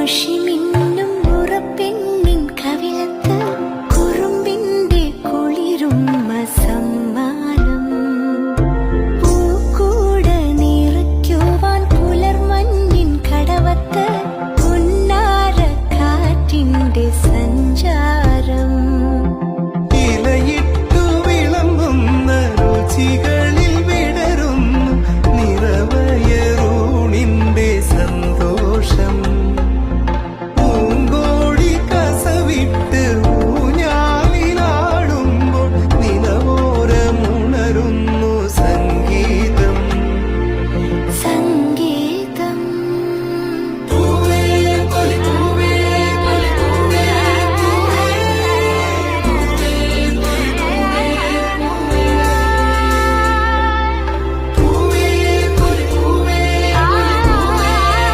ആഷിമിന്നും മുറപ്പെണ്ണിൻ കവിളത്ത് കുറുമ്പിന്റെ കുളിരും മസം.